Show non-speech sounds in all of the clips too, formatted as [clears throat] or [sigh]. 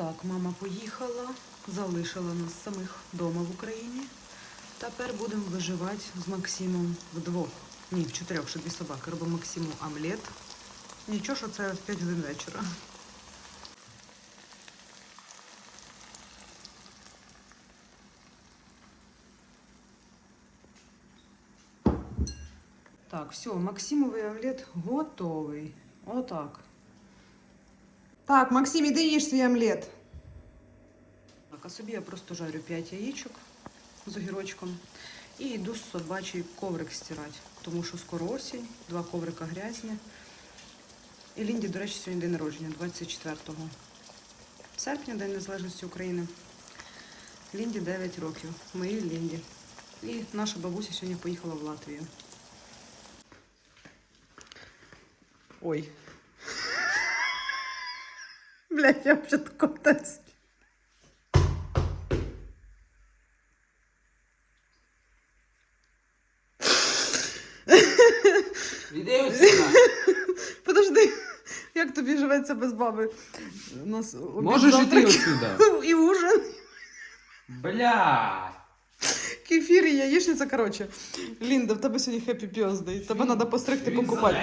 Так, мама поїхала, залишила нас самих вдома в Україні. Тепер будемо виживати з Максимом вдвох. Ні, в чотирьох, що дві собаки. Робимо Максиму омлет. Нічого, що це в 5 годин вечора. Так, все, Максимовий омлет готовий. Отак. Так, Максим, іди їж свій омлет. Так, а собі я просто жарю 5 яєчок з огірочком і йду з собачий коврик стирати, тому що скоро осінь, два коврика грязні. І Лінді, до речі, сьогодні день народження, 24 серпня, День Незалежності України. Лінді 9 років. Моїй Лінді. І наша бабуся сьогодні поїхала в Латвію. Ой. Блять, я вже тако тест. Іди. Подожди, як тобі живеться без баби? У нас обід, Можеш іти завтрак отсюда. [laughs] І ужин. Бля. Кефір і яєчниця, коротше. Лінда, в тебе сьогодні хеппі пьоздей. Тебе треба постригти, покупати.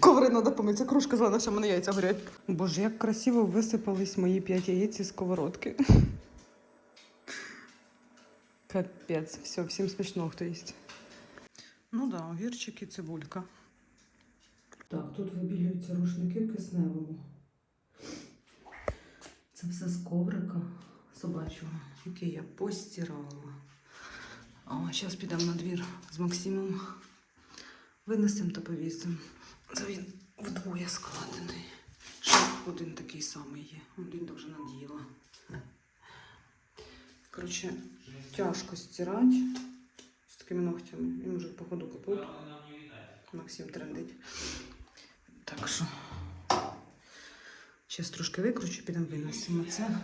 Коври треба помити. Кружка зелена, все, в мене яйця горять. Боже, як красиво висипались мої п'ять яєць із сковородки. Капець. Все, всім смачного, хто їсть. Ну да, огірчик і цибулька. Так, тут вибілюються рушники в кисневому. Це все з коврика собачого, який я постирала. А зараз підемо на двір з Максимом. Винесемо та повісимо. Це він вдвоє складений. Ще один такий самий є. Один вже наділа. Коротше, тяжко стирати з такими ногтями. Він вже, походу, капут. Максим трендить. Так що. Зараз трошки викручу, підемо винесемо. Це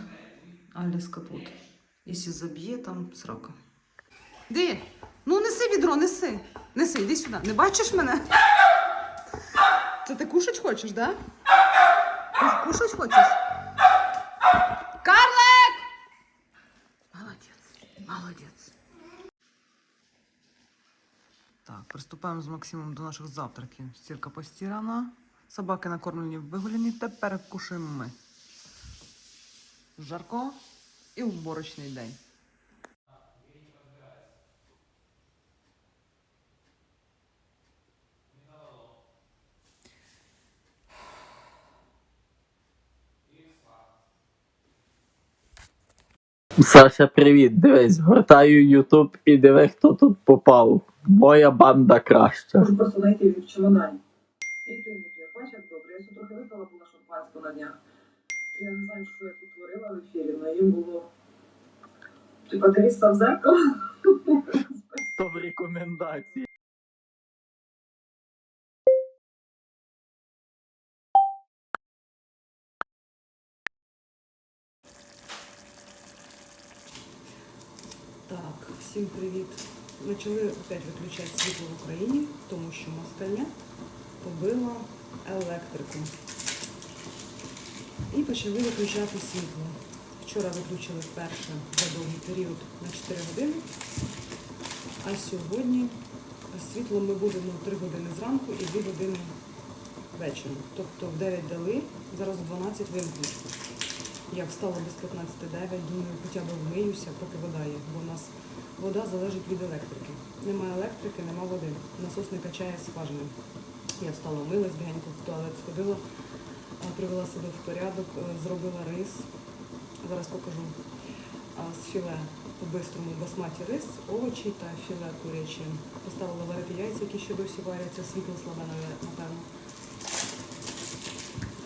Аліс капут. Якщо заб'є, там срака. Де? Ну неси відро, неси. Неси, йди сюди. Не бачиш мене? Це ти кушать хочеш, да? Ти кушать хочеш? Карлик! Молодець, молодець. Так, приступаємо з Максимом до наших завтраків. Стірка постірана, собаки накормлені, вигуляні. Тепер кушаємо ми. Жарко і уборочний день. Саша, привіт. Дивись, гортаю Ютуб і диви, хто тут попав. Моя банда краща. Можу просто знайти в чемодані. І ти я бачу, як добре. Я трохи випила була шампанського на днях. Я не знаю, що я тут творила в ефірі, але їм було. Типа тріста в зеркало. То в рекомендації. Так, всім привіт. Почали опять виключати світло в Україні, тому що москаля побила електрику. І почали виключати світло. Вчора виключили вперше за довгий період на 4 години, а сьогодні світло ми будемо 3 години зранку і 2 години вечором. Тобто в 9 дали, зараз в 12 вимкнуть. Я встала без 15.9, думаю, хоча б вмиюся, поки вода є, бо в нас вода залежить від електрики. Немає електрики, нема води. Насос не качає скважини. Я встала, вмилась, бігенько в туалет сходила, привела себе в порядок, е, зробила рис. Зараз покажу з філе по-бистрому басматі рис, овочі та філе куряче. Поставила варити яйця, які ще досі варяться, світло слабе, напевно.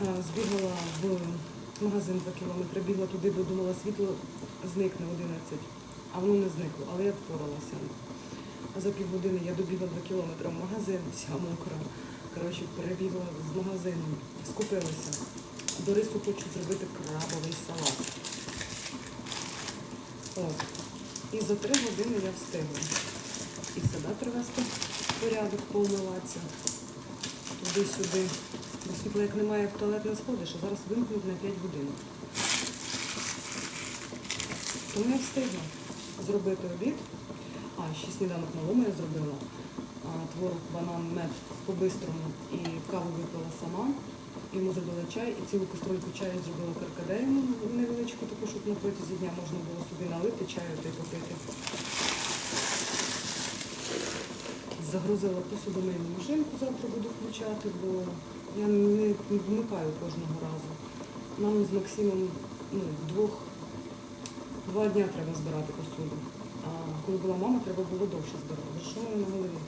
Е, Збігала в магазин 2 кілометри, бігла туди, бо думала, світло зникне 11, а воно не зникло, але я впоралася. За півгодини я добігла 2 кілометри в магазин, вся мокра. Коротше, перебігла з магазину, скупилася. До рису хочу зробити крабовий салат. О, і за 3 години я встигла. І себе привести порядок, поумиватися туди-сюди. Бо світла як немає в туалет не сходиш, а зараз вимкнуть на 5 годин. Тому я встигла зробити обід. А, ще сніданок малому я зробила. А, творог, банан, мед по-бистрому і каву випила сама. Йому зробила чай і цілу каструльку чаю зробила каркадею невеличку, таку, щоб на протязі дня можна було собі налити чаю та й попити. Загрузила посудомийну машинку, завтра буду включати, бо я не вмикаю кожного разу. Нам з Максимом ну, двох, два дня треба збирати посуду. А коли була мама, треба було довше збирати. Що мене на голові?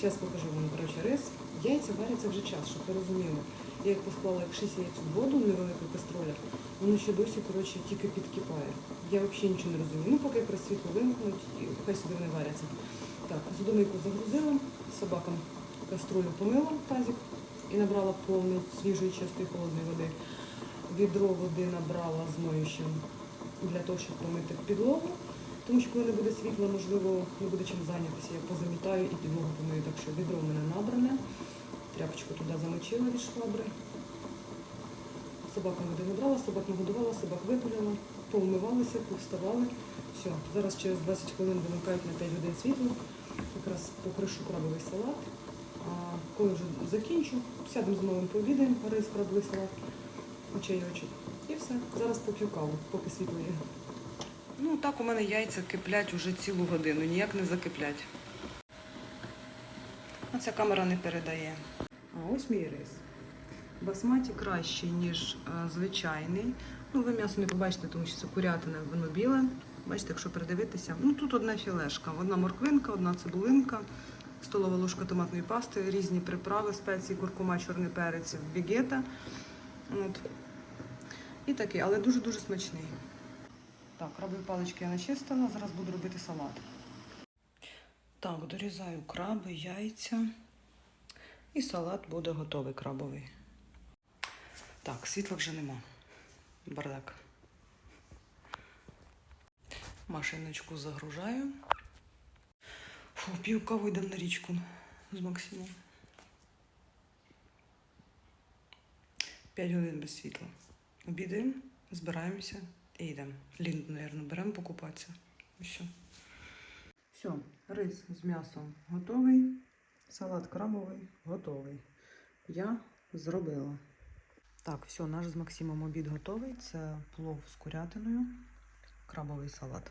Зараз покажу вам, коротше, рис. Яйця варяться вже час, щоб ви розуміли. Я їх посклала як 6 яєць в воду в невелику каструлю, воно ще досі коротше, тільки підкипає. Я взагалі нічого не розумію. Ну, поки якраз світло вимкнуть, і хай сюди вони варяться. Так, судомийку загрузила, собакам каструлю помила тазик і набрала повний свіжої чистої холодної води. Відро води набрала з моющим для того, щоб помити підлогу. Тому що коли не буде світла, можливо, не буде чим зайнятися. Я позамітаю і підлогу помию. Так що відро в мене набране. Тряпочку туди замочила від швабри. Собакам води набрала, собак нагодувала, собак вигуляла, повмивалися, повставали. Все, зараз через 20 хвилин вимикають на 5 годин світло. Якраз покришу крабовий салат. А коли вже закінчу, сядемо з малим пообідаємо, рис, крабовий салат, чайочок. І все. Зараз поп'ю каву, поки світло є. Ну, так у мене яйця киплять уже цілу годину, ніяк не закиплять. А ця камера не передає. А ось мій рис. Басматі кращий, ніж е, звичайний. Ну, ви м'ясо не побачите, тому що це курятина, воно біле. Бачите, якщо придивитися. Ну, тут одна філешка, одна морквинка, одна цибулинка, столова ложка томатної пасти, різні приправи, спеції, куркума, чорний перець, вігета. От. І такий, але дуже-дуже смачний. Так, крабові палички я начистила, зараз буду робити салат. Так, дорізаю краби, яйця. І салат буде готовий крабовий. Так, світла вже нема. Бардак. Машиночку загружаю. Фу, п'ю каву йдемо на річку з Максимом. П'ять годин без світла. Обідаємо, збираємося і йдемо. Лінду, мабуть, беремо покупатися. Все. Все, рис з м'ясом готовий. Салат крабовий готовий. Я зробила. Так, все, наш з Максимом обід готовий. Це плов з курятиною, крабовий салат.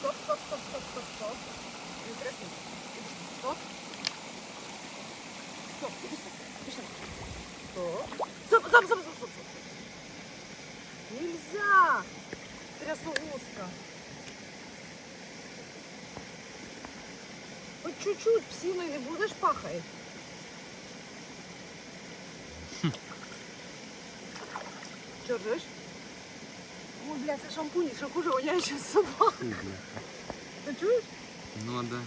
Стоп, стоп, стоп, стоп, стоп, стоп. Нельзя! Трясогузка. Хоть чуть-чуть псиной не будешь пахать. Чё ржешь? Ой, блядь, це шампунь, що хуже воняюча собака. Ти чуєш? Ну да.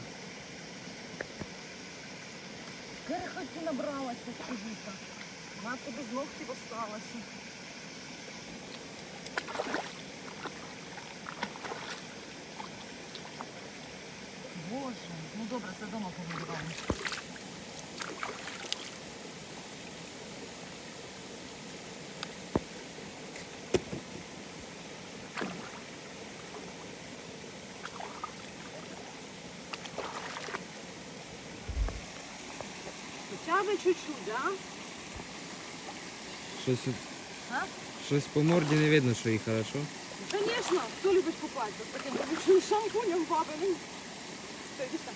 Перехоті набралася чужика. Матка без ногтів осталася. Боже, ну добре, це дома. Хоча б чуть-чуть, да? Щось, А? щось по морді не видно, що їй хорошо. Конечно, кто любит купаться с таким шампунем? Стой, иди сюда,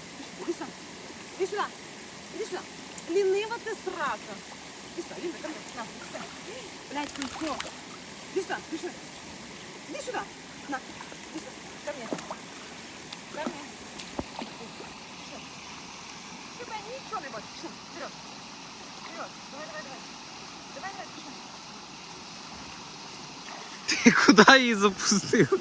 Ленива ты срака. Иди сюда, Линда, ко мне, на, иди сюда. Блядь, кольцо. Иди сюда, иди сюда. Иди сюда, на, иди сюда, ко мне. Ко мне. Всё. Тебя ничего не бойся, Всё, вперед. Вперед. Давай, давай, давай. Давай, давай, пішли. Ти куди її запустив?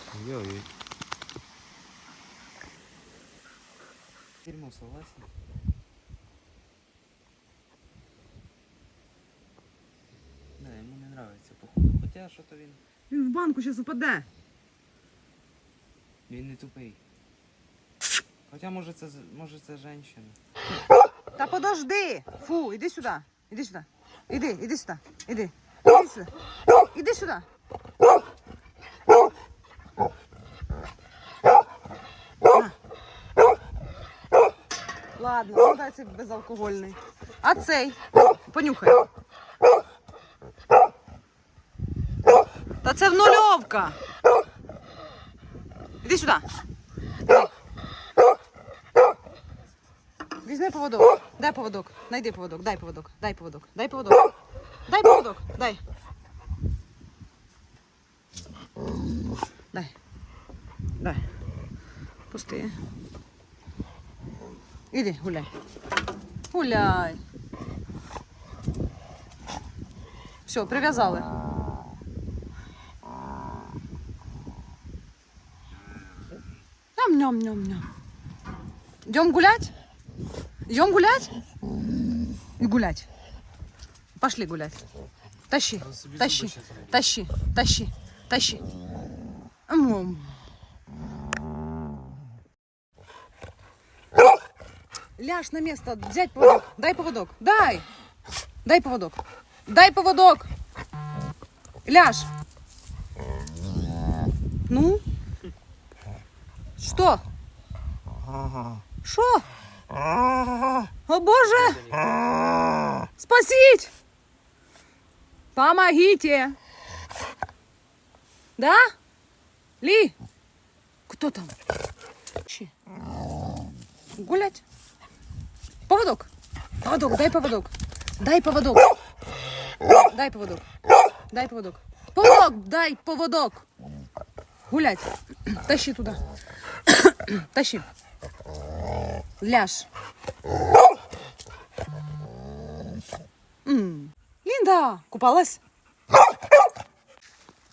йой. Дерьмо, согласен? Да, йому не нравится, походу. Хоча що-то він. Він в банку зараз упаде. Він не тупий. Хоча може це з- може це женщина. Та подожди. Фу, іди сюди. Іди сюди. Іди, іди сюди. Іди. Іди сюди. Іди сюди. Ладно, ну дай цей безалкогольний. А цей? Понюхай. Та це в нульовка. Іди сюди. Візьми поводок. Дай поводок. Найди поводок. Дай поводок. Дай поводок. Дай поводок. Дай поводок. Дай. Іди, гуляй. Гуляй. Все, прив'язали. Ням-ням-ням-ням. Идем гулять? Идем гулять? И гулять. Пошли гулять. Тащи, тащи, тащи, тащи, тащи. М. Ляж на место, взять поводок. Дай поводок. Дай. Дай поводок. Дай поводок. Ляж. Ну? Что? Что? О Боже! Спасіть! Помогите! Да? Ли? Кто там? Чи? Гулять? Поводок. Поводок, дай поводок. Дай поводок. Дай поводок. Дай поводок. Поводок, дай поводок. Гулять. Тащи туда. Тащи. Ляж. М. Линда, купалась?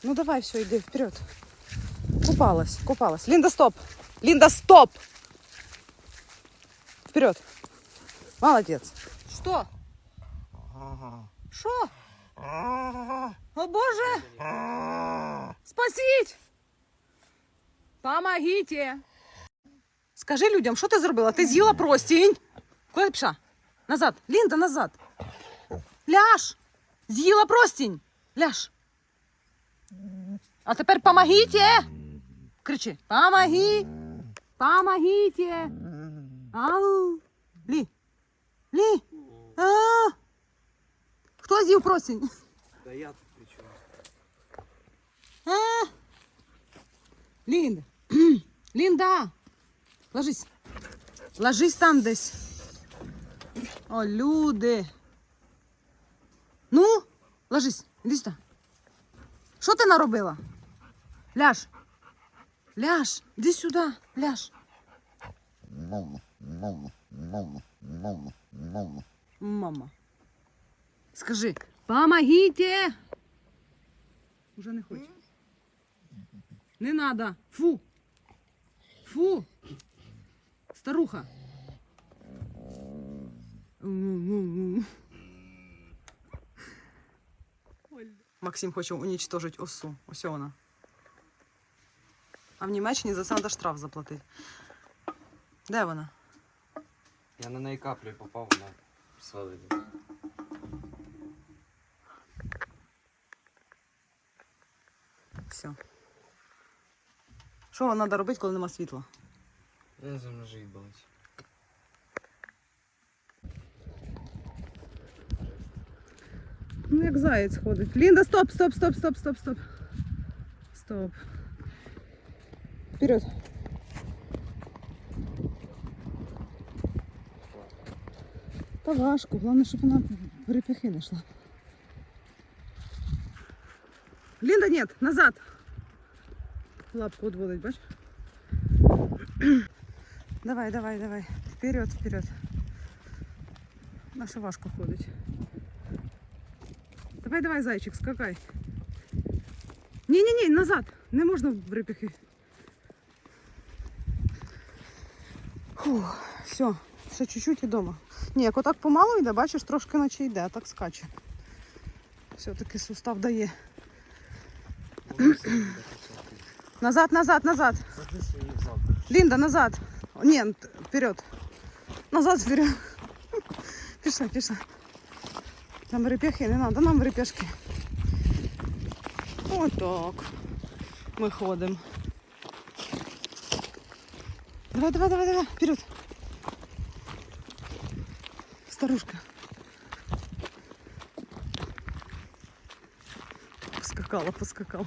Ну давай, все, иди вперед. Купалась, купалась. Линда, стоп. Линда, стоп. Вперед. Молодец. Что? Что? О боже! Спасіть! Помогите! Скажи людям, що ти зробила? Ти з'їла простінь. Куди ти пішла? Назад. Лінда, назад. Ляж. З'їла простінь. Ляж. А тепер помогите. Кричи. Помоги. Помогите. Ау. Лі. Лі. А. Хто з'їв простінь? Да я тут причем. А? Лінда. [clears throat] Лінда. Ложись. Ложись там десь. О, люди. Ну, ложись. Іди сюди. Що ти наробила? Ляж. Ляж. Іди сюди. Ляж. Мама. Скажи. Помогите. Уже не хоче. Не надо. Фу. Фу. Старуха. Максим хоче уничтожить осу. Ось вона. А в Німеччині за це треба штраф заплатити. Де вона? Я на неї каплю попав, вона свалила. Все. Що треба робити, коли нема світла? Я не знаю, може їбалась. Ну, як заєць ходить. Лінда, стоп, стоп, стоп, стоп, стоп, стоп. Стоп. Вперед. Та важко, головне, щоб вона перепихи не йшла. Лінда, нет, назад. Лапку відводить, бач? давай, давай, давай. Вперед, вперед. Наша важко ходить. Давай, давай, зайчик, скакай. Ні-ні-ні, назад. Не можна в припіхи. Фух, все, ще чуть-чуть і дома. Ні, як отак помалу йде, бачиш, трошки наче йде, а так скаче. Все-таки сустав дає. [clears throat] Назад, назад, назад. Сади свої в зал. Линда, назад. О, Ні, н- вперед. Назад, вперед. [laughs] Пішла, пішла. Там репехи не треба, нам репешки. Отак. Ми ходимо. Давай, давай, давай, давай, вперед. Старушка. Поскакала, поскакала.